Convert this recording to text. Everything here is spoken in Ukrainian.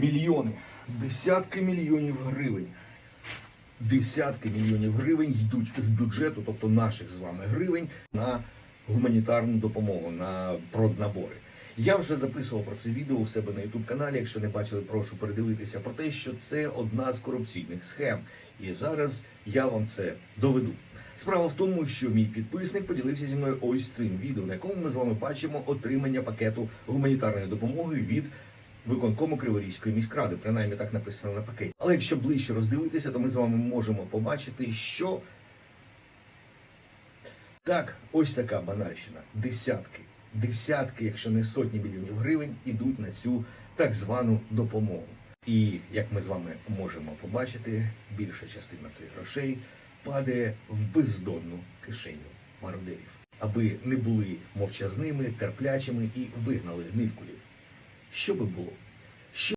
Мільйони, десятки мільйонів гривень. Десятки мільйонів гривень йдуть з бюджету, тобто наших з вами гривень, на гуманітарну допомогу, на проднабори. Я вже записував про це відео у себе на youtube каналі. Якщо не бачили, прошу передивитися про те, що це одна з корупційних схем. І зараз я вам це доведу. Справа в тому, що мій підписник поділився зі мною ось цим відео, на якому ми з вами бачимо отримання пакету гуманітарної допомоги від виконкому Криворізької міськради. Принаймні так написано на пакеті. Але якщо ближче роздивитися, то ми з вами можемо побачити, що так, ось така банальщина. Десятки, десятки, якщо не сотні мільйонів гривень, ідуть на цю так звану допомогу. І як ми з вами можемо побачити, більша частина цих грошей падає в бездонну кишеню мародерів, аби не були мовчазними, терплячими і вигнали гнилькулів. 是不不。